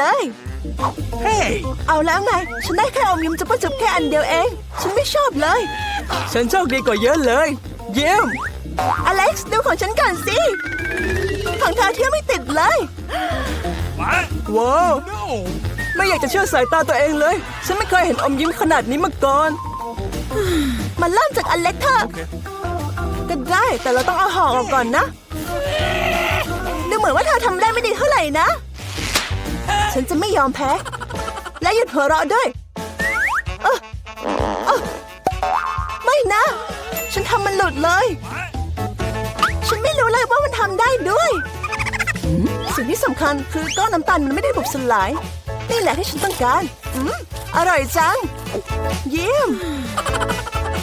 เลย Hey! เอาแล้วไง ฉันได้แค่อมยิ้มจุ๊บจุ๊บแค่อันเดียวเอง ฉันไม่ชอบเลย ฉันโชคดีกว่าเยอะเลย เยี่ยม อเล็กซ์ดูของฉันก่อนสิ ของเธอเที่ยวไม่ติดเลย What? ว้าว No! ไม่อยากจะเชื่อสายตาตัวเองเลย ฉันไม่เคยเห็นอมยิ้มขนาดนี้มาก่อน มันเริ่มจากอันเล็กเถอะ Okay. ก็ได้แต่เราต้องเอาห่อออกก่อนนะ ดูเหมือนว่าเธอทำได้ไม่ดีเท่าไหร่นะ ฉันจะไม่ยอมแพ้ และหยุดหัวเราะด้วยเออเออไม่นะ ฉันทำมันหลุดเลย ฉันไม่รู้เลยว่ามันทำได้ด้วยสิ่งที่สำคัญคือก้อนน้ำตาลมันไม่ได้บุบสลาย นี่แหละที่ฉันต้องการอืมอร่อยจัง เยี่ยม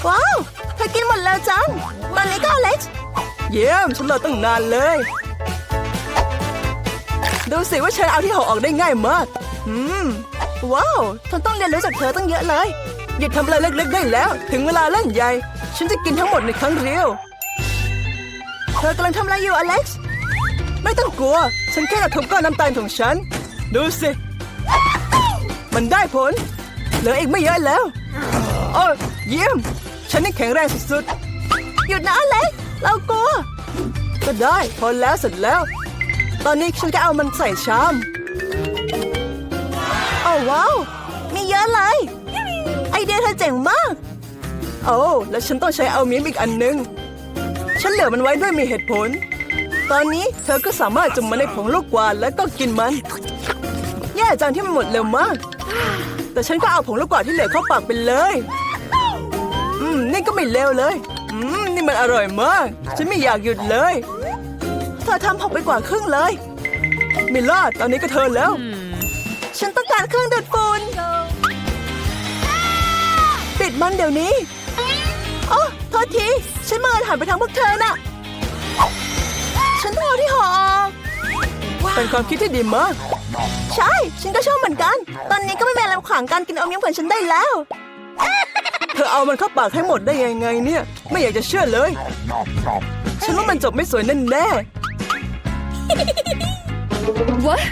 ว้าวเธอกินหมดแล้วจังตอนนี้ก็อเล็ก เยี่ยม ฉันรอตั้งนานเลย ดูสิว่าฉันเอาที่ห่อออกได้ง่ายมาก อืม ว้าวฉันต้องเรียนรู้จากเธอตั้งเยอะเลย หยุดทำอะไรเล็กๆได้แล้ว ถึงเวลาเล่นใหญ่ ฉันจะกินทั้งหมดในครั้งเดียว เธอกำลังทำอะไรอยู่อเล็กซ์ ไม่ต้องกลัว ฉันแค่กระทบก้อนน้ำตาลของฉัน ดูสิ มันได้ผล เหลืออีกไม่เยอะแล้ว โอ้เยี่ยม ฉันนี่แข็งแรงสุดๆ หยุดนะอเล็กซ์เรากลัว ก็ได้ พอแล้วเสร็จแล้ว ตอนนี้ฉันก็เอามันใส่ชามโอ้ว้าว มีเยอะเลย ไอเดียเธอเจ๋งมาก โอ้แล้วฉันต้องใช้เอามิ้มอีกอันนึง ฉันเหลือมันไว้ด้วยมีเหตุผล ตอนนี้เธอก็สามารถจุ่มมันในผงลูกกวาดแล้วก็กินมัน แย่จังที่มันหมดเร็วมาก แต่ฉันก็เอาผงลูกกวาดที่เหลือเข้าปากไปเลย อืม นี่ก็ไม่เลวเลย อืม นี่มันอร่อยมาก ฉันไม่อยากหยุดเลย เธอทำผมไปกว่าครึ่งเลย มิลล่าตอนนี้ก็เธอแล้ว ฉันต้องการเครื่องดูดฝุ่นปิดมันเดี๋ยวนี้โอ้โทษที ฉันมือหันไปทางพวกเธอน่ะ ฉันต้องเอาที่ห่อออกเป็นความคิดที่ดีมาก ใช่ ฉันก็ชอบเหมือนกัน ตอนนี้ก็ไม่มีอะไรขวางการกินอมยิ้มของฉันได้แล้ว เธอเอามันเข้าปากให้หมดได้ยังไงเนี่ย ไม่อยากจะเชื่อเลย ฉันว่ามันจบไม่สวยแน่แน่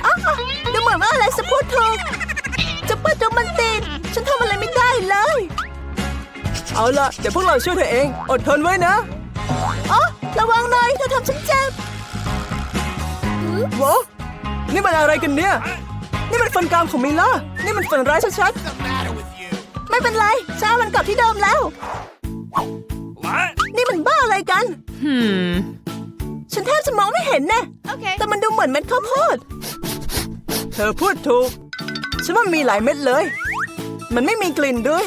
อ้าวดูเหมือนว่าอะไรจะพูดถูกจะเปิดจมันติด ฉันทำอะไรไม่ได้เลยๆเอาล่ะ เดี๋ยวพวกเราช่วยเธอเอง อดทนไว้นะ อ๋อ ระวังหน่อยเธอทำฉันเจ็บโวะนี่มันอะไรกันเนี่ย นี่มันฟันกรามของมิลล่า นี่มันฝันร้ายชัด What's the matter with you? ไม่เป็นไรฉันเอามันกลับที่เดิมแล้ว What? นี่มันบ้าอะไรกัน Hmm. ฉันแทบจะมองไม่เห็นแน่ Okay. แต่มันดูเหมือนเม็ดข้าวโพดๆเธอพูดถูก ฉันว่ามีหลายเม็ดเลย มันไม่มีกลิ่นด้วย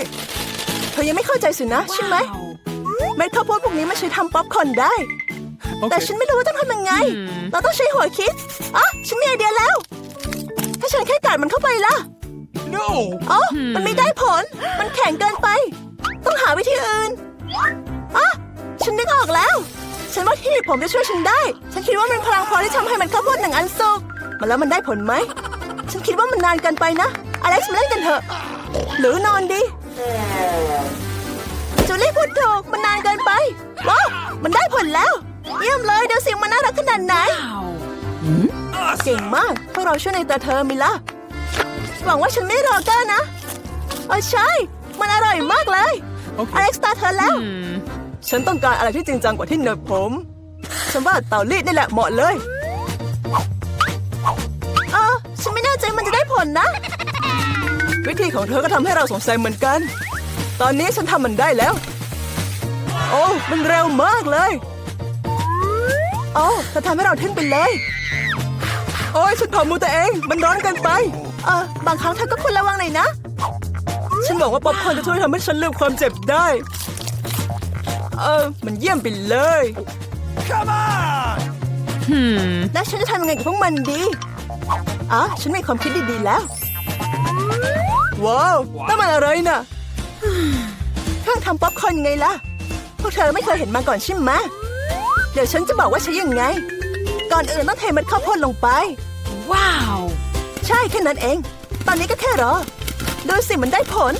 เธอยังไม่เข้าใจสินะใช่ไหม เม็ดข้าวโพดพวกนี้มันใช้ทำป๊อปคอร์นได้ แต่ Okay. ฉันไม่รู้ว่าต้องทำยังไง เราต้องใช้หัวคิดอ๋อฉันมีไอเดียแล้ว ถ้าฉันแค่กัดมันเข้าไปล่ะ No! อ๋อ มันไม่ได้ผล มันแข็งเกินไป ต้องหาวิธีอื่นอ๋อฉันนึกออกแล้ว ฉันว่าที่หนีบผมจะช่วยฉันได้ ฉันคิดว่ามันพลังพอที่ทำให้มันข้าวโพดหนึ่งอันสุกมาแล้วมันได้ผลไหม ฉันคิดว่ามันนานเกินไปนะ อเล็กซ์มาเล่นกันเถอะ หรือนอนดีจูลี่พูดถูกมันนานเกินไป ว้าว มันได้ผลแล้ว เยี่ยมเลยเดี๋ยวเสียงมันน่ารักขนาดไหนเก่งมากพวกเราช่วยในตัวเธอมิล่ะหวังว่าฉันไม่รอเกอร์นะเออใช่ มันอร่อยมากเลยโอเคอเล็กซ์ตาเธอแล้ว Hmm. ฉันต้องการอะไรที่จริงจังกว่าที่เหน็บผม ฉันว่าเตารีดนี่แหละเหมาะเลยเออฉันไม่แน่ใจมันจะได้ผลนะ วิธีของเธอก็ทำให้เราสงสัยเหมือนกัน ตอนนี้ฉันทำมันได้แล้ว โอ้มันเร็วมากเลยโอ้เธอทำให้เราทึ่งไปเลย โอ้ยฉันเผามือตัวเอง มันร้อนเกินไปเออบางครั้งเธอก็ควรระวังหน่อยนะ ฉันหวังว่าป๊อปคอร์นจะช่วยทำให้ฉันลืมความเจ็บได้ เออ มันเยี่ยมไปเลย Come on! Hmm. แล้วฉันจะทำยังไงกับพวกมันดี อ๋อ ฉันมีความคิดดีๆแล้ว ว้าวนั่นมันอะไรน่ะเครื่องทำป๊อปคอร์นไงล่ะ พวกเธอไม่เคยเห็นมาก่อนใช่ไหมเดี๋ยวฉันจะบอกว่าใช้ยังไง ก่อนอื่นต้องเทเม็ดข้าวโพดลงไป Wow. ใช่แค่นั้นเอง ตอนนี้ก็แค่รอ ดูสิมันได้ผล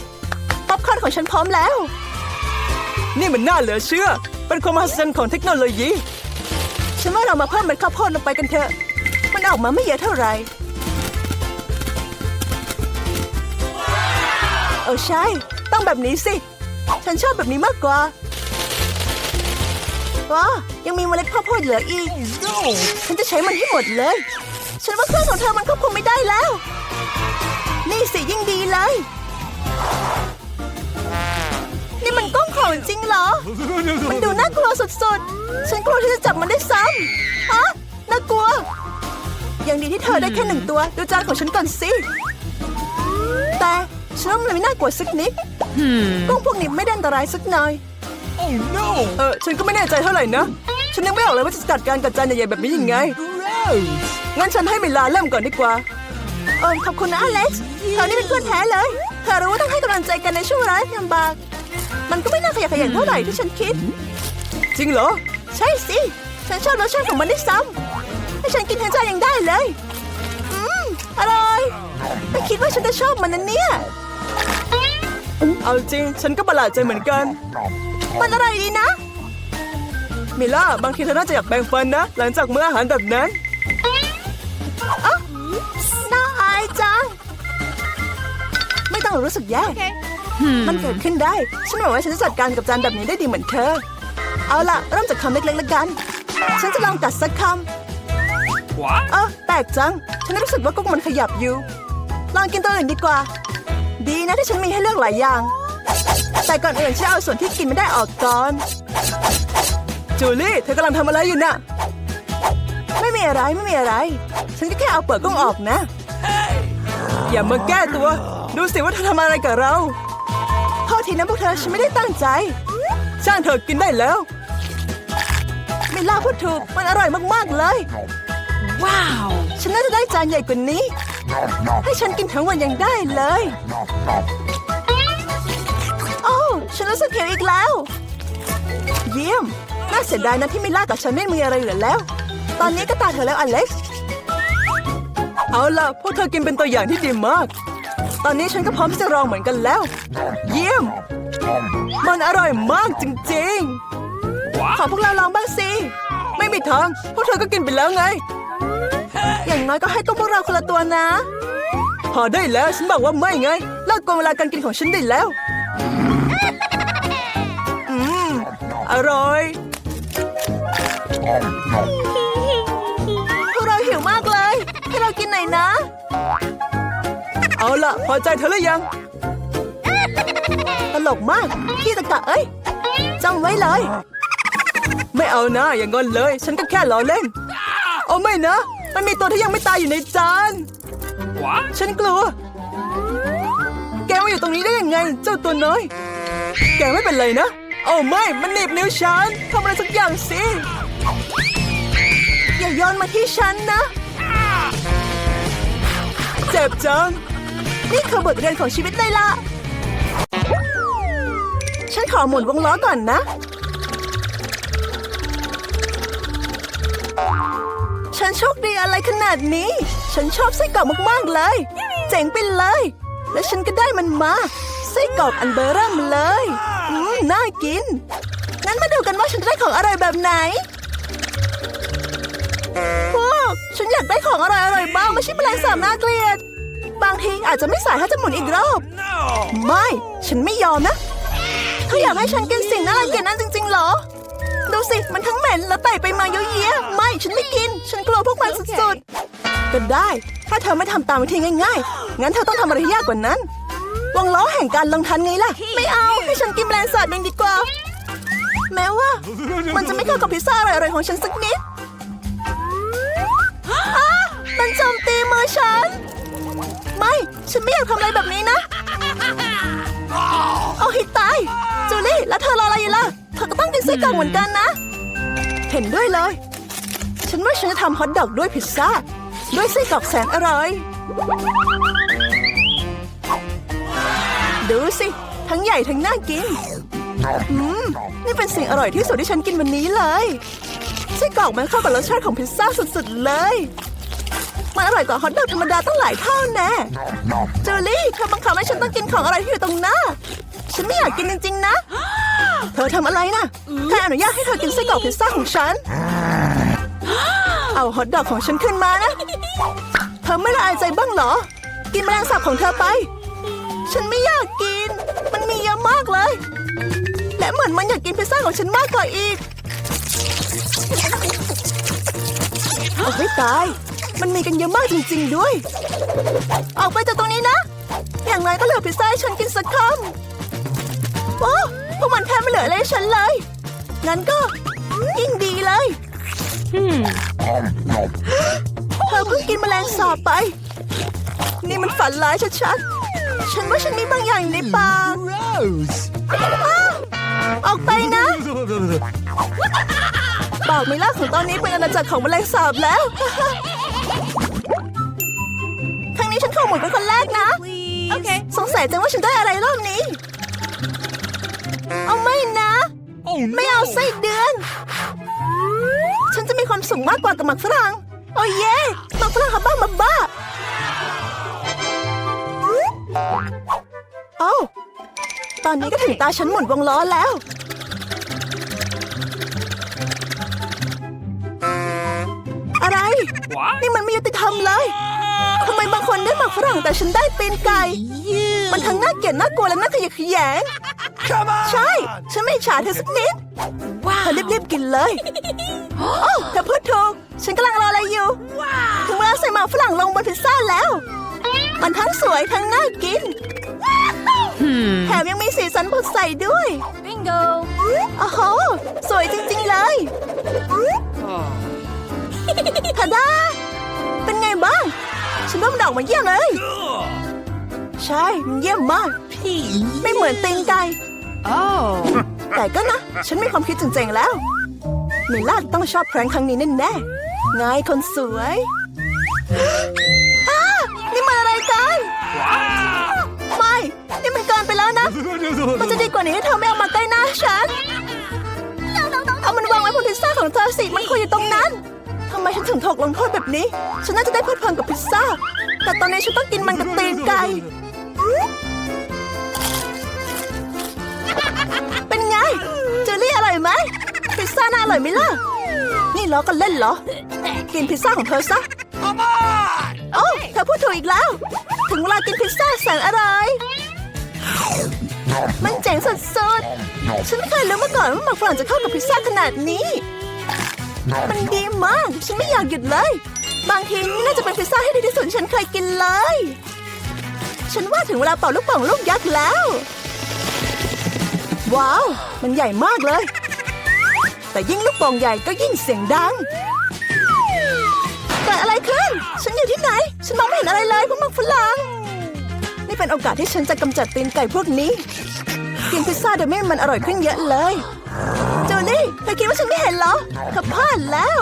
ป๊อปคอร์นของฉันพร้อมแล้ว นี่มันน่าเหลือเชื่อ เป็นความมหัศจรรย์ของเทคโนโลยี ฉันว่าเรามาเพิ่มมันข้าวโพดลงไปกันเถอะ มันออกมาไม่เยอะเท่าไหร่เออใช่ ต้องแบบนี้สิ ฉันชอบแบบนี้มากกว่าว้ายังมีเมล็ดข้าวโพดเหลืออีก ฉันจะใช้มันให้หมดเลย ฉันว่าเครื่องของเธอมันควบคุมไม่ได้แล้ว นี่สิยิ่งดีเลย มันกล้องของจริงเหรอ มันดูน่ากลัวสุดๆ ฉันกลัวที่จะจับมันได้ซ้ำฮะน่ากลัว ยังดีที่เธอได้แค่หนึ่งตัว ดูจานของฉันก่อนสิ แต่ฉันว่ามันไม่น่ากลัวสักนิด Hmm. กล้องพวกนี้ไม่ได้อันตรายสักหน่อย Oh no! เออฉันก็ไม่แน่ใจเท่าไหร่นะ ฉันยังไม่ออกเลยว่าจะจัดการกับจานใหญ่ๆแบบนี้ยังไง Gross! งั้นฉันให้เวลาเริ่มก่อนดีกว่า เออขอบคุณนะอเล็กซ์เธอนี่เป็นเพื่อนแท้เลย เธอรู้ว่าต้องให้กำลังใจกันในช่วงเวลาที่ลำบาก มันก็ไม่น่าขยะแขยงเท่าไหร่ที่ฉันคิด จริงเหรอ ใช่สิ ฉันชอบรสชาติของมันได้วยซ้ำให้ฉันกินทั้งจานยังได้เลย อืม อร่อย ไม่คิดว่าฉันจะชอบมันนะเนี่ย เอาจริง ฉันก็ประหลาดใจเหมือนกัน มันอร่อยดีนะ มิล่า บางทีเธอน่าจะอยากแบ่งฟันนะ หลังจากมื้ออาหารแบบนั้นอ๊ะน่าอายจัง ไม่ต้องรู้สึกแย่ มันเกิดขึ้นได้ ฉันหวังว่าฉันจะจัดการกับจานแบบนี้ได้ดีเหมือนเธอ เอาล่ะ เริ่มจากคำเล็กๆแล้วกัน ฉันจะลองกัดสักค What? ำเออแปลกจัง ฉันรู้สึกว่ากุ้งมันขยับอยู่ ลองกินตัวอื่นดีกว่า ดีนะที่ฉันมีให้เลือกหลายอย่าง แต่ก่อนอื่นฉันเอาส่วนที่กินไม่ได้ออกก่อน จูลี่ เธอกำลังทำอะไรอยู่น่ะ ไม่มีอะไรไม่มีอะไร ฉันก็แค่เอาเปลือกกุ้งออกนะ อย่ามาแก้ตัว ดูสิว่าเธอทำอะไรกับเรา โทษทีนะพวกเธอฉันไม่ได้ตั้งใจ ช่างเธอกินได้แล้วมิล่าพูดถูกมันอร่อยมากๆเลย Wow. ฉันน่าจะได้จานใหญ่กว่านี้ ให้ฉันกินทั้งวันยังได้เลยโอ้ฉันรู้สึกหิวอีกแล้ว เยี่ยม น่าเสียดายนะที่มิล่ากับฉันไม่มีอะไรเหลือแล้ว ตอนนี้ก็ตาเธอแล้วอเล็กซ์เอาล่ะพวกเธอกินเป็นตัวอย่างที่ดีมาก ตอนนี้ฉันก็พร้อมที่จะลองเหมือนกันแล้ว เยี่ยม มันอร่อยมากจริงขอพวกเราลองบ้างสิๆไม่มีทาง พวกเธอก็กินไปแล้วไง อย่างน้อยก็ให้ตัวพวกเราคนละตัวนะ พอได้แล้วฉันบอกว่าไม่ไงเลิกโกงเวลาการกินของฉันได้แล้ว อืม อร่อยพวกเราหิวมากเลย ให้เรากินหน่อยนะ เอาล่ะ พอใจเธอหรือยัง ตลกมาก พี่ตะกะเอ้ยจำไว้เลย ไม่เอานะอย่างงอนเลย ฉันก็แค่ล้อเล่นโอ้ไม่นะ มันมีตัวที่ยังไม่ตายอยู่ในจาน What? ฉันกลัว แกมาอยู่ตรงนี้ได้ยังไง เจ้าตัวน้อย แกไม่เป็นไรนะโอ้ไม่ มันหนีบนิ้วฉันทำอะไรสักอย่างสิ อย่าโยนมาที่ฉันนะ เจ็บจัง นี่คือบทเรียนของชีวิตเลยล่ะ ฉันขอหมุนวงล้อก่อนนะ ฉันโชคดีอะไรขนาดนี้ ฉันชอบไส้กรอกมากๆเลย เจ๋งไปเลย และฉันก็ได้มันมา ไส้กรอกอันเบอร์เริ่มเลย อืมน่ากิน งั้นมาดูกันว่าฉันจะได้ของอร่อยแบบไหนพวกฉันอยากได้ของอร่อยๆบ้างไม่ใช่แมลงสาบน่าเกลียดางทีอาจจะไม่สายถ้าจะหมุนอีกรอบ No! ไม่ ฉันไม่ยอมนะเธออยากให้ฉันกินสิ่งน่ารังเกียจนั้นจริงๆเหรอ ดูสิ มันทั้งเหม็นและไต่ไปมาเยอะแยะไม่ ฉันไม่กิน ฉันกลัวพวกมันสุดๆ ก็ได้ ถ้าเธอไม่ทำตามวิธีง่ายๆ งั้นเธอต้องทำอะไรที่ยากกว่านั้น วงล้อแห่งการลงทันไงล่ะ ไม่เอา ให้ฉันกินแมลงสาบเองดีกว่า แม้ว่า มันจะไม่เข้ากับพิซซ่าอร่อยๆของฉันสักนิดมันโจมตีมือฉัน ฉันไม่อยากทำอะไรแบบนี้นะ เอาให้ตาย จูลี่ แล้วเธอรออะไรอยู่ล่ะ เธอก็ต้องกินไส้กรอกเหมือนกันนะ เห็นด้วยเลย ฉันว่าฉันจะทำฮอทดอกด้วยพิซซ่า ด้วยไส้กรอกแสนอร่อย ดูสิ ทั้งใหญ่ทั้งน่ากิน อืม นี่เป็นสิ่งอร่อยที่สุดที่ฉันกินวันนี้เลย ไส้กรอกมันเข้ากับรสชาติของพิซซ่าสุดๆเลย มันอร่อยกว่าฮอทดอกธรรมดาตั้งหลายเท่าแน่จูลี่เธอบังคับให้ฉันต้องกินของอะไรที่อยู่ตรงหน้า ฉันไม่อยากกินจริงๆนะ เธอทำอะไรนะใครอนุญาตให้เธอกินไส้กรอกพิซซ่าของฉัน เอาฮอทดอกของฉันขึ้นมานะ เธอไม่ละอายใจบ้างเหรอ กินแมลงสาบของเธอไป ฉันไม่อยากกิน มันมีเยอะมากเลย และเหมือนมันอยากกินพิซซ่าของฉันมากกว่าอีกโอ้ยตาย มันมีกันเยอะมากจริง ๆ ด้วย ออกไปจากตรงนี้นะ อย่างไรก็เหลือพิซซ่าให้ฉันกินสักคำโอ้พวกมันแทบไม่เหลืออะไรให้ฉันเลย งั้นก็ยิ่งดีเลย Hmm. เธอเพิ่งกินแมลงสาบไป นี่มันฝันร้ายชัดๆ ฉันว่าฉันมีบางอย่างอยู่ในปาก Gross. ออกไปนะ ปากมิล่าของตอนนี้เป็นอาณาจักรของแมลงสาบแล้ว ครั้งนี้ฉันขอหมุนเป็นคนแรกนะ โอเค สงสัยจังว่าฉันได้อะไรรอบนี้ เอาไม่นะ Oh ไม่เอาไส้เดือน ฉันจะมีความสุขมากกว่ากับหมักฝรั่ง โอ้เย่หมักฝรั่งฮับบ้ามาบ้าเอ้าตอนนี้ก็ถึงตาฉันหมุนวงล้อแล้ว อะไร What? นี่มันไม่ยุติธรรมเลย ทำไมบางคนได้หมักฝรั่งแต่ฉันได้ตีนไก่ มันทั้งน่าเกลียดน่ากลัวและน่าขยะแขยง Come on. ใช่ ฉันไม่อิจฉาเธอสักนิดเธอรีบๆกินเลย โอ้เธอพูดถูก ฉันกำลังรออะไรอยู่ ถึงเวลาใส่หมาฝรั่งลงบนพิซซ่าแล้ว มันทั้งสวยทั้งน่ากิน Hmm. แถมยังมีสีสันสดใสด้วย Bingo. โอ้โห สวยจริงๆเลยทาดาเป็นไงบ้าง ฉันว่ามันออกมาเยี่ยมเลย Ugh. ใช่มันเยี่ยมมากไม่เหมือนตีนไก่ Oh. แต่ก็นะ ฉันมีความคิดเจ๋งๆแล้วมิลาต้องชอบแพร้งครั้งนี้แน่ๆไงคนสวยอ้านี่มันอะไรกัน Wow. ไม่นี่มันเกินไปแล้วนะ มันจะดีกว่านี้ถ้าเธอไม่เอามาใกล้หน้าฉันเอามันวางไว้บนพิซซ่าของเธอสิมันควรอยู่ตรงนั้นทำไมฉันถึงถูกลงโทษแบบนี้ ฉันน่าจะได้เพลิดเพลินกับพิซซ่า แต่ตอนนี้ฉันต้องกินมันกับตีนไก่ เป็นไง เจอรี่อร่อยไหม พิซซ่าน่าอร่อยไหมล่ะ นี่ล้อกันเล่นเหรอ กินพิซซ่าของเธอซะ Come on. โอ้เธอพูดถูกอีกแล้ว ถึงเวลากินพิซซ่าแสนอร่อยมันเจ๋งสุดๆ ฉันไม่เคยรู้มาก่อนว่าหมักฝรั่งจะเข้ากับพิซซ่าขนาดนี้ มันดีมาก ฉันไม่อยากหยุดเลย บางทีนี่น่าจะเป็นพิซซ่าที่ดีที่สุดฉันเคยกินเลย ฉันว่าถึงเวลาเป่าลูกป่องลูกยักษ์แล้ว ว้าว มันใหญ่มากเลย แต่ยิ่งลูกป่งใหญ่ก็ยิ่งเสียงดังเกิดอะไรขึ้น ฉันอยู่ที่ไหน ฉันมองไม่เห็นอะไรเลยพวกมักฝรั่งนี่เป็นโอกาสที่ฉันจะกำจัดตีนไก่พวกนี้ กินพิซซ่าโดยไม่มันอร่อยขึ้นเยอะเลยจูลี่ ธอคิดว่าฉันไม่เห็นเหรอเธอพลาดแล้ว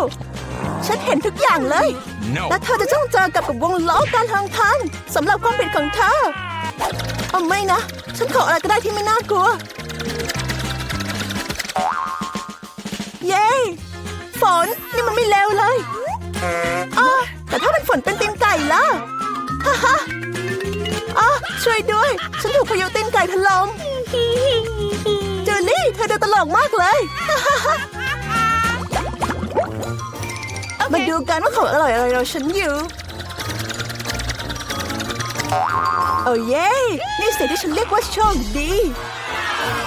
ฉันเห็นทุกอย่างเลย No. และเธอจะต้องเจอกับกับวงล้อการทางทางสำหรับความผิดของเธอเอาไม่นะ ฉันขออะไรก็ได้ที่ไม่น่ากลัว เย้ฝนนี่มันไม่เลวเลยอ๋อแต่ถ้าเป็นฝนเป็นตีนไก่ล่ะฮ่าฮ่าอ๋อช่วยด้วย ฉันถูกพายุตีนไก่ถล่มจู ลี่เธอดูตลกมากเลยฮ่าฮ่าฮ่ามาดูกันว่าของอร่อยอะไรเราฉันอยู่ โอ้เย้นี่สิ่งที่ฉันเรียกว่าโชคดี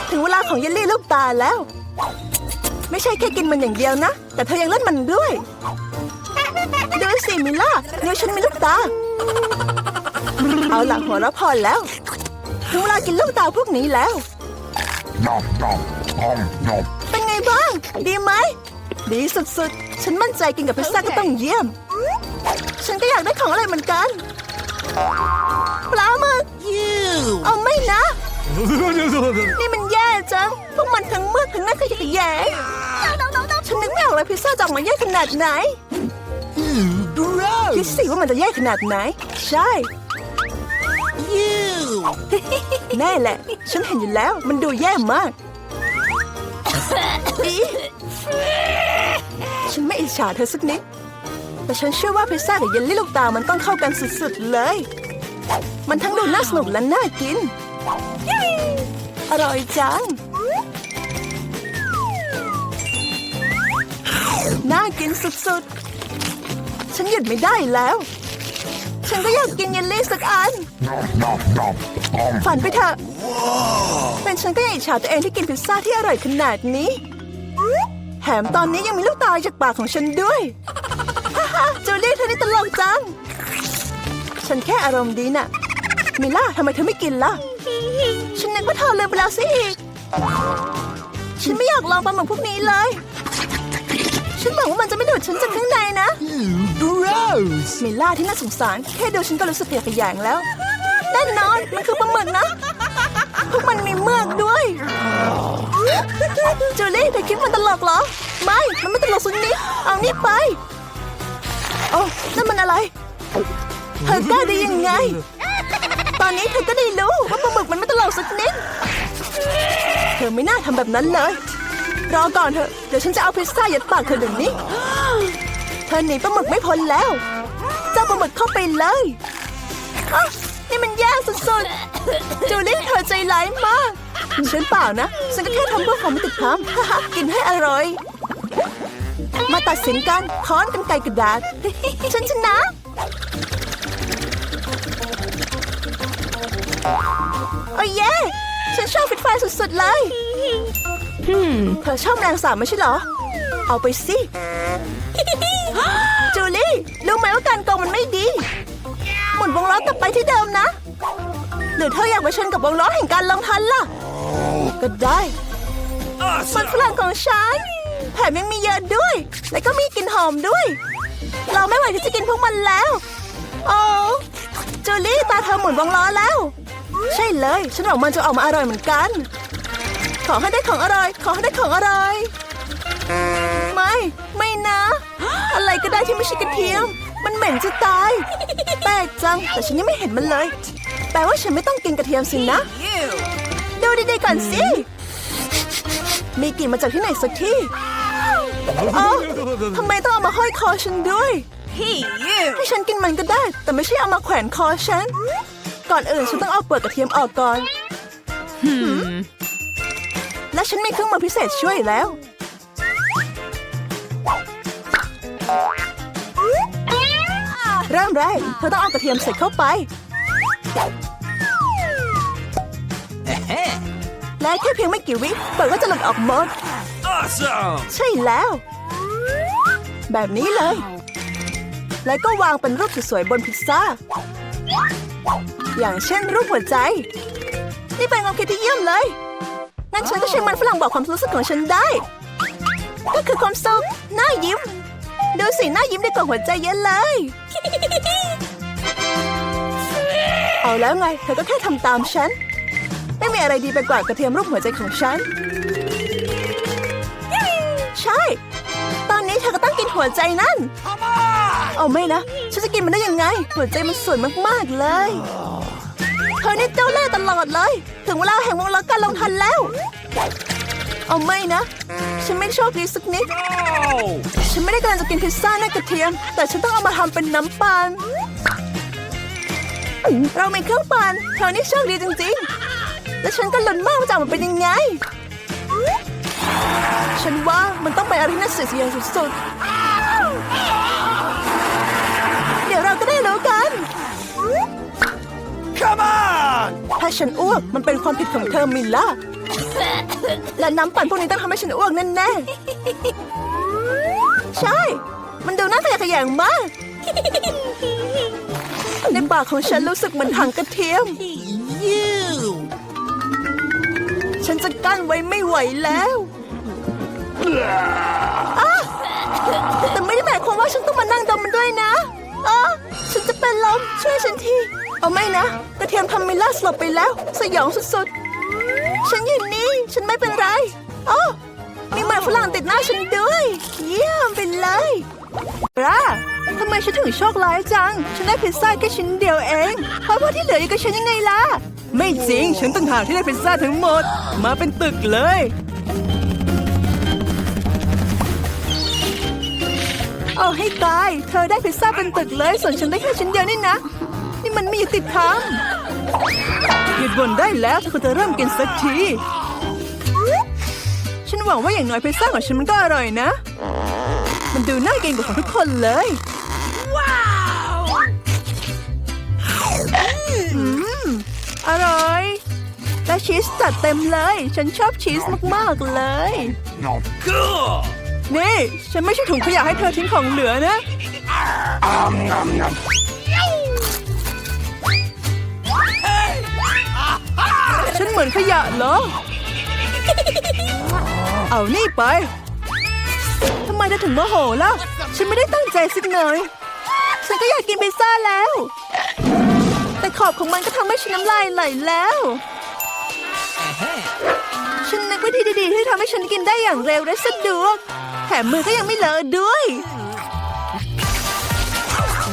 ถึงเวลาของเยลลี่ลูกตาแล้ว ไม่ใช่แค่กินมันอย่างเดียวนะ แต่เธอยังเล่นมันด้วยดูสิมิล่านิ้วฉันมีลูกตา เอาล่ะหัวเราะพอแล้วถึงเวลากินลูกตาพวกนี้แล้ว Nom nom nom nom. เป็นไงบ้าง ดีไหม ดีสุดๆ ฉันมั่นใจกินกับพิซซ่าก็ต้องเยี่ยม ฉันก็อยากได้ของอะไรเหมือนกัน ปลาหมึกเอาไม่นะ นี่มันแย่จัง พวกมันทั้งเมือกทั้งน่าขยะแขยงฉันนึกไม่ออกเลยพิซซ่าจะออกมาแย่ขนาดไหน Gross. คิดสิว่ามันจะแย่ขนาดไหน ใช่แน่แหละ ฉันเห็นอยู่แล้ว มันดูแย่มากอี ฉันไม่อิจฉาเธอสักนิด แต่ฉันเชื่อว่าพิซซ่ากับเยลลี่ลูกตามันต้องเข้ากันสุดๆเลย มันทั้งดูน่าสนุกและน่ากิน อร่อยจัง น่ากินสุดๆ ฉันหยุดไม่ได้แล้ว ฉันก็อยากกินเยลลี่สักอัน nom nom nom nom ฝันไปเถอะ เป็นฉันก็ยังอิจฉาตัวเองที่กินพิซซ่าที่อร่อยขนาดนี้ แถมตอนนี้ยังมีลูกตาจากปากของฉันด้วยฮ่าฮ่าจูลี่เธอนี่ตลกจัง ฉันแค่อารมณ์ดีน่ะ มิล่าทำไมเธอไม่กินล่ะ ฉันนึกว่าเธอลืมไปแล้วสิอีก ฉันไม่อยากลองปลาหมึกพวกนี้เลย ฉันหวังว่ามันจะไม่ดูดฉันจากข้างในนะ Gross! มิล่าที่น่าสงสาร แค่ดูฉันก็รู้สึกขยะแขยงแล้ว แน่นอน มันคือปลาหมึกนะ พวกมันมีเมือกด้วยจูลี่เธอคิดมันตลกเหรอ ไม่ มันไม่ตลกสักนิดเอานี่ไป โอ้นั่นมันอะไร เธอกล้าได้ยังไง ตอนนี้เธอก็ได้รู้ว่าปลาหมึกมันไม่ตลกสักนิด เธอไม่น่าทำแบบนั้นเลย รอก่อนเถอะ เดี๋ยวฉันจะเอาพิซซ่ายัดปากเธอเดี๋ยวนี้ เธอหนีปลาหมึกไม่พ้นแล้ว เจ้าปลาหมึกเข้าไปเลยอะนี่มันแย่สุดๆจูลี่เธอใจร้ายมากฉันเปล่านะ ฉันก็แค่ทำเพื่อความติดค้ำกินให้อร่อย มาตัดสินกันค้อนกันไกกระดาษ ฉันชนะโอ้เย่ฉันชอบฟิตไฟสุดๆเลย เธอชอบแมลงสาบไม่ใช่เหรอ เอาไปสิ จูลี่รู้ไหมว่าการโกงมันไม่ดี หมุนวงล้อกลับไปที่เดิมนะ หรือเธออยากมาชนกับวงล้อแห่งการลงทันล่ะ ก็ได้ มันฝรั่งของฉันแถมยังมีเยอะด้วย และก็มีกลิ่นหอมด้วย เราไม่ไหวที่จะกินพวกมันแล้ว โอ้จูลี่ตาเธอหมุนวงล้อแล้ว ใช่เลย ฉันหวังมันจะออกมาอร่อยเหมือนกัน ขอให้ได้ของอร่อย ขอให้ได้ของอร่อย ไม่ ไม่นะ อะไรก็ได้ที่ไม่ใช่กระเทียม มันเหม็นจะตาย แปลกจัง แต่ฉันยังไม่เห็นมันเลย แปลว่าฉันไม่ต้องกินกระเทียมสินะ ดูดีๆก่อนสิ มีกลิ่นมาจากที่ไหนสักที่เอ้าทำไมต้องเอามาห้อยคอฉันด้วยให้ฉันกินมันก็ได้ แต่ไม่ใช่เอามาแขวนคอฉัน ก่อนอื่นฉันต้องเอาเปลือกกระเทียมออกก่อน Hmm. และฉันมีเครื่องมือพิเศษช่วยแล้ว เริ่มแรกเธอต้องเอากระเทียมใส่เข้าไป และแค่เพียงไม่กี่วิเปิดก็จะหลุดออกหมด Awesome! ใช่แล้ว แบบนี้เลย แล้วก็วางเป็นรูปสวยๆบนพิซซ่า อย่างเช่นรูปหัวใจ นี่เป็นความคิดที่เยี่ยมเลย งั้นฉันก็ใช้มันฝรั่งบอกความรู้สึกของฉันได้ ก็คือความสุขหน้ายิ้ม ดูสิหน้ายิ้มได้กว่าหัวใจเยอะเลย เอาแล้วไง เธอก็แค่ทำตามฉัน ไม่มีอะไรดีไปกว่ากระเทียมรูปหัวใจของฉัน ใช่ ตอนนี้เธอก็ต้องกินหัวใจนั่น เอาไม่นะ ฉันจะกินมันได้ยังไง หัวใจมันสวยมากๆเลย เธอนี่เจ้าเล่ห์ตลอดเลย ถึงเวลาแห่งวงล้อการลงทันแล้ว เอาไม่นะ ฉันไม่โชคดีสักนิด ฉันไม่ได้กำลังจะกินพิซซ่าหน้ากระเทียม แต่ฉันต้องเอามาทำเป็นน้ำปั่นเราไมีเครื่องปั่นเธอนี่โชคดีจริงๆ และฉันก็ลุ้นมากว่าจะออกมาเป็นยังไง ฉันว่ามันต้องเป็นอะไรที่น่าเสียดายสุดๆ Come on! ถ้าฉันอ้วกมันเป็นความผิดของเธอมิลล่า และน้ำปั่นพวกนี้ต้องทำให้ฉันอ้วกแน่ๆ ใช่ มันดูน่าขยะแขยงมาก ในปากของฉันรู้สึกเหมือนถังกระเทียม ฉันจะกั้นไว้ไม่ไหวแล้วอะแต่ไม่ได้หมายความว่าฉันต้องมานั่งดมมันด้วยนะอ๋อฉันจะเป็นลมช่วยฉันที เอาไม่นะกระเทียมทำมิลล่าสลบไปแล้ว สยองสุดๆ ฉันอยู่นี่ ฉันไม่เป็นไรอ๋อมีมันฝรั่งติดหน้าฉันด้วย เยี่ยมไปเลยร่าทำไมฉันถึงโชคร้ายจัง ฉันได้พิซซ่าแค่ชิ้นเดียวเองเพราะพวกที่เหลืออยู่กับฉันยังไงล่ะ ไม่จริง ฉันต่างหากที่ได้พิซซ่าทั้งหมด มาเป็นตึกเลย เอาให้ตาย เธอได้พิซซ่าเป็นตึกเลย ส่วนฉันได้แค่ชิ้นเดียวนี่นะ นี่มันไม่ยุติดรรมหยุดบ่นได้แล้วคุณจะเริ่มกินสักที ฉันหวังว่าอย่างน้อยเพิซซ่าของฉันมันก็อร่อยนะ มันดูน่ากินกว่าของทุกคนเลย ว้าวอร่อยและชีสจัดเต็มเลย ฉันชอบชีสมาก ๆ เลยนี่ ฉันไม่ใช่ถุงขยะให้เธอทิ้งของเหลือนะ ฉันเหมือนขยะเหรอ เอานี่ไป ทำไมเธอถึงโมโหล่ะ ฉันไม่ได้ตั้งใจสักหน่อย ฉันก็อยากกินพิซซ่าแล้ว แต่ขอบของมันก็ทำให้ฉันน้ำลายไหลแล้ว ฉันนึกวิธีดีๆ ที่ทำให้ฉันกินได้อย่างเร็วและสะดวก แถมมือก็ยังไม่เลอะด้วย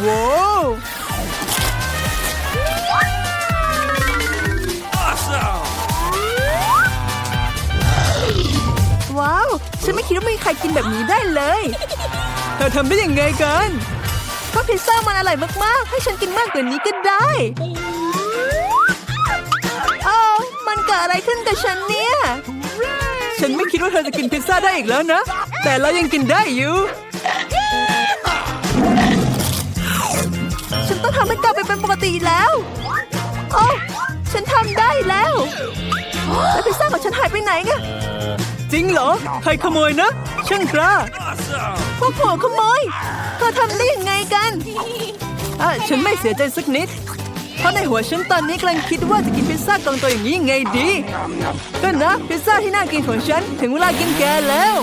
ว้าว ว้าว ฉันไม่คิดว่ามีใครกินแบบนี้ได้เลย เธอทำได้ยังไงกันก็พิซซ่ามันอร่อยมากๆ ให้ฉันกินมากกว่านี้ก็ได้โอ้าวมันเกิดอะไรขึ้นกับฉันเนี่ย ฉันไม่คิดว่าเธอจะกินพิซซ่าได้อีกแล้วนะ แต่เรายังกินได้อยู่ ฉันต้องทำให้กลับไปเป็นปกติแล้วโอ้ฉันทำได้แล้ว แล้วพิซซ่าของฉันหายไปไหนเนี่ย จริงเหรอ ใครขโมยนะช่างกล้า Awesome. พวกหัวขโมยเธอทำได้ยังไงกันอะฉันไม่เสียใจสักนิด เพราะในหัวฉันตอนนี้กำลังคิดว่าจะกินพิซซ่ากองตัวอย่างนี้ยังไงดีก็นะพิซซ่าที่น่ากินของฉันถึงเวลากินแกแล้ว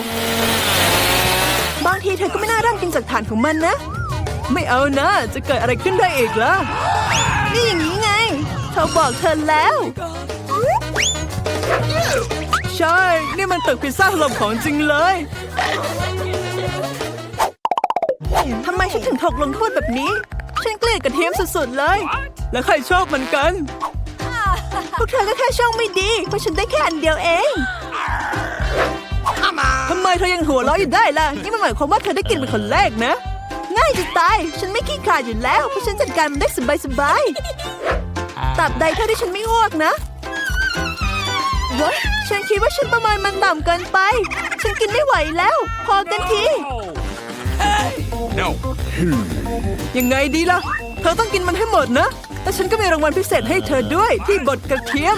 บางทีเธอก็ไม่น่าเริ่มกินจากฐานของมันนะ ไม่เอานะ จะเกิดอะไรขึ้นได้อีกล่ะนี่อย่างนี้ไงเธอบอกเธอแล้ว ใช่ นี่มันตึกพิซซ่าถล่มของจริงเลย ทำไมฉันถึงถูกลงโทษแบบนี้ ฉันเกลียดกระเทียมสุดๆเลย แล้วใครชอบมันกัน พวกเธอก็แค่ช่องไม่ดี เพราะฉันได้แค่อันเดียวเองทำไมเธอยังหัวเราะอยู่ได้ล่ะ นี่มันหมายความว่าเธอได้กินเป็นคนแรกนะ ง่ายจะตาย ฉันไม่ขี้ขลาดอยู่แล้ว เพราะฉันจัดการมันได้สบายๆตราบใดเท่าที่ฉันไม่อ้วกนะ วะฉันคิดว่าฉันประมาณมันต่ำเกินไป ฉันกินไม่ไหวแล้ว พอกันที No. ยังไงดีล่ะ เธอต้องกินมันให้หมดนะ แต่ฉันก็มีรางวัลพิเศษให้เธอด้วยที่บดกระเทียม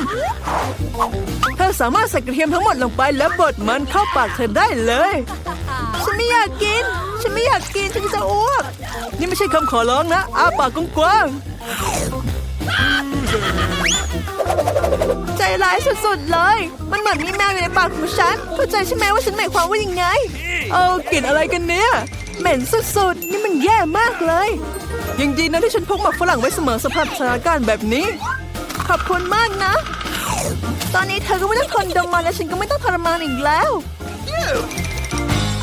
เธอสามารถใส่กระเทียมทั้งหมดลงไปแล้วบดมันเข้าปากเธอได้เลย ฉันไม่อยากกิน ฉันไม่อยากกิน ฉันจะอ้วก นี่ไม่ใช่คำขอร้องนะอ้าปากกว้าง ใจร้ายสุดๆเลย มันเหมือนมีแมวอยู่ในปากของฉัน เข้าใจใช่ไหมว่าฉันหมายความว่ายังไง เอากลิ่นอะไรกันเนี่ย เหม็นสุดๆ นี่มันแย่มากเลย ยังดีนะที่ฉันพกหมักฝรั่งไว้เสมอสภาพสถานการณ์แบบนี้ ขอบคุณมากนะ ตอนนี้เธอก็ไม่ต้องทนดมมันและฉันก็ไม่ต้องทรมานอีกแล้ว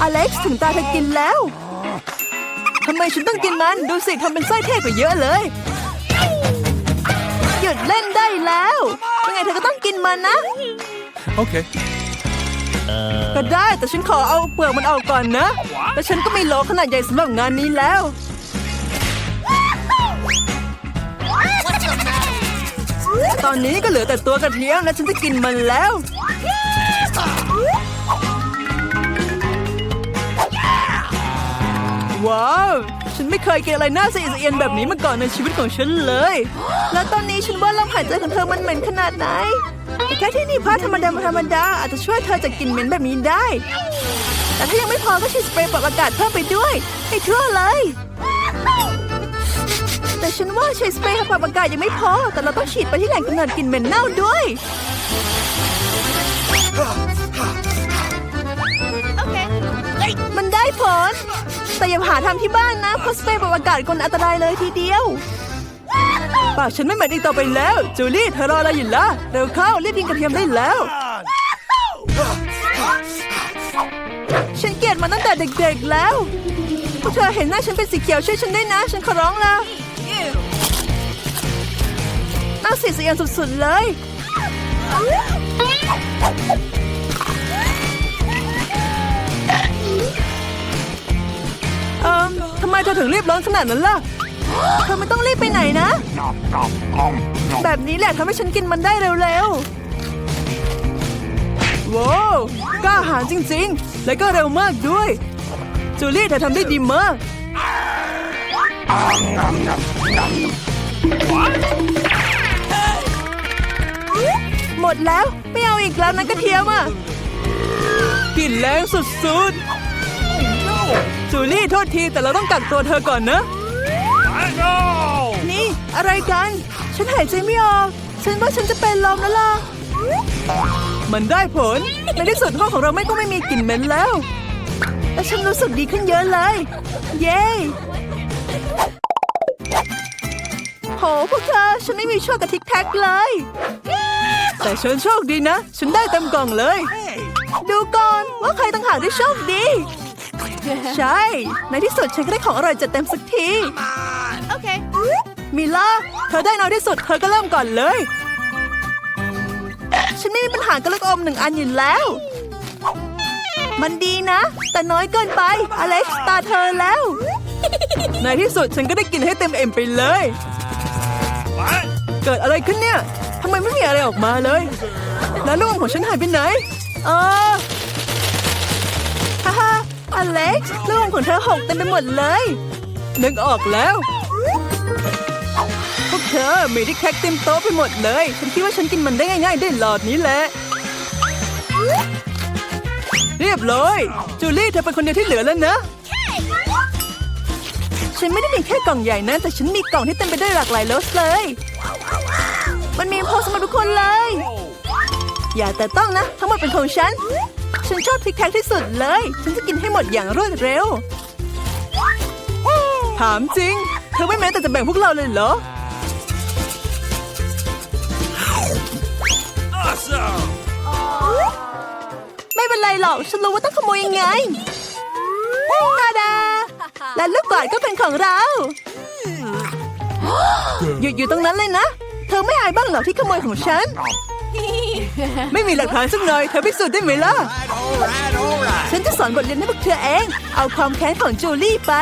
อเล็กซ์ถึงตาเธอกินแล้วทำไมฉันต้องกินมัน ดูสิทำเป็นไส้เท่กว่าเยอะเลย หยุดเล่นได้แล้ว ยังไงเธอก็ต้องกินมันนะ Okay. ก็ได้แต่ฉันขอเอาเปลือกมันออกก่อนนะ แต่ฉันก็มีโหลขนาดใหญ่สำหรับงานนี้แล้ว ตอนนี้ก็เหลือแต่ตัวกระเทียมและฉันจะกินมันแล้ว ว้าว ฉันไม่เคยกินอะไรน่าสะอิดสะเอียนแบบนี้มาก่อนในชีวิตของฉันเลย แล้วตอนนี้ฉันว่าลมหายใจของเธอมันเหม็นขนาดไหนแต่แค่ที่นี่ผ้าธรรมดาธรรมดาอาจจะช่วยเธอจากกลิ่นเหม็นแบบนี้ได้ แต่ถ้ายังไม่พอก็ฉีดสเปรย์ปรับอากาศเพิ่มไปด้วยให้ทั่วเลย แต่ฉันว่าฉีดสเปรย์ปรับอากาศยังไม่พอ แต่เราต้องฉีดไปที่แหล่งกำเนิดกลิ่นเหม็นเน่าด้วยมันได้ผล แต่อย่าหาทำที่บ้านนะเพราะสเปรย์ปรับอากาศคนอันตรายเลยทีเดียว ปากฉันไม่เหม็นอีกต่อไปแล้ว จูลี่เธอรออะไรอยู่ล่ะเร็วเข้ารีบกินกระเทียมได้แล้ว ฉันเกลียดมันตั้งแต่เด็กๆแล้วพวกเธอเห็นหน้าฉันเป็นสีเขียวช่วยฉันได้นะ ฉันขอร้องละน่าเสียดสีอันสุดๆเลย ทำไมเธอถึงรีบร้อนขนาดนั้นล่ะ เธอไม่ต้องรีบไปไหนนะ แบบนี้แหละทำให้ฉันกินมันได้เร็วว้าวกล้าหาญจริงๆ และก็เร็วมากด้วย จูลี่เธอทำได้ดีมากหมดแล้ว ไม่เอาอีกแล้วนะกระเทียมอะกลิ่นแรงสุดๆ จูลี่โทษทีแต่เราต้องกักตัวเธอก่อนนะ I know. นี่อะไรกัน ฉันหายใจไม่ออก ฉันว่าฉันจะเป็นลมแล้วล่ะ มันได้ผล ในที่สุดห้องของเราไม่ก็ไม่มีกลิ่นเหม็นแล้ว และฉันรู้สึกดีขึ้นเยอะเลย เย้โหพวกเธอฉันไม่มีโชคกับทิกแท็กเลย แต่ฉันโชคดีนะ ฉันได้เต็มกล่องเลย ดูก่อนว่าใครต่างหากที่โชคดี ใช่ ในที่สุดฉันก็ได้ของอร่อยจัดเต็มสักที โอเค มิล่า เธอได้น้อยที่สุด เธอก็เริ่มก่อนเลย ฉันไม่มีปัญหากับลูกอมหนึ่งอันอยู่แล้ว มันดีนะ แต่น้อยเกินไป อเล็กซ์ตาเธอแล้ว ในที่สุดฉันก็ได้กินให้เต็มเอ็มไปเลย What? เกิดอะไรขึ้นเนี่ยทำไมไม่มีอะไรออกมาเลย แล้วลูกอมของฉันหายไปไหน เออฮ่าฮ่าอ เล็กลูกอมของเธอหกเต็มไปหมดเลย นึกออกแล้ว พวกเธอมีที่แคกเต็มโต๊ะไปหมดเลย ฉันคิดว่าฉันกินมันได้ง่ายๆได้หลอดนี้แหละ เรียบร้อย จูลี่เธอเป็นคนเดียวที่เหลือแล้วนะ ฉันไม่ได้มีแค่กล่องใหญ่นะ แต่ฉันมีกล่องที่เต็มไปด้วยหลากหลายรสเลย มันมีพอสำหรับทุกคนเลย อย่าแต่ต้องนะ ทั้งหมดเป็นของฉัน ฉันชอบพริกแท็กที่สุดเลย ฉันจะกินให้หมดอย่างรวดเร็ว ถามจริง เธอไม่แม้แต่จะแบ่งพวกเราเลยเหรอ Awesome. ไม่เป็นไรหรอก ฉันรู้ว่าต้องขโมยยังไงตาดา และลูกกอดก็เป็นของเรา หยุดอยู่ตรงนั้นเลยนะ เธอไม่อายบ้างเหรอที่ขโมยของฉัน ไม่มีหลักฐานสักหน่อยเธอพิสูจน์ได้ไหมล่ะ All right, all right. ฉันจะสอนบทเรียนให้พวกเธอเอง เอาความแค้นของจูลี่ไป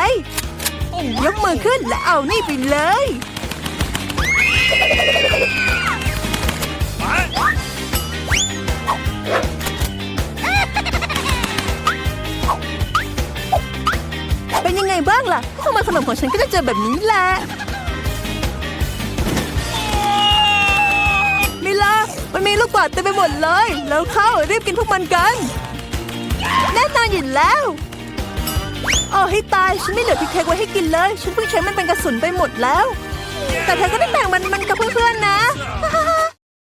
ยกมือขึ้นและเอานี่ไปเลย What? เป็นยังไงบ้างล่ะถ้าขโมยขนมของฉันก็จะเจอแบบนี้แหละ มันมีลูกปัดเต็มไปหมดเลย แล้วเข้ารีบกินพวกมันกัน แน่นอนอยู่แล้วโอ้ให้ตาย ฉันไม่เหลือพริกเค้กไว้ให้กินเลย ฉันเพิ่งใช้มันเป็นกระสุนไปหมดแล้ว แต่เธอก็ได้แบ่งมันมันกับเพื่อนๆ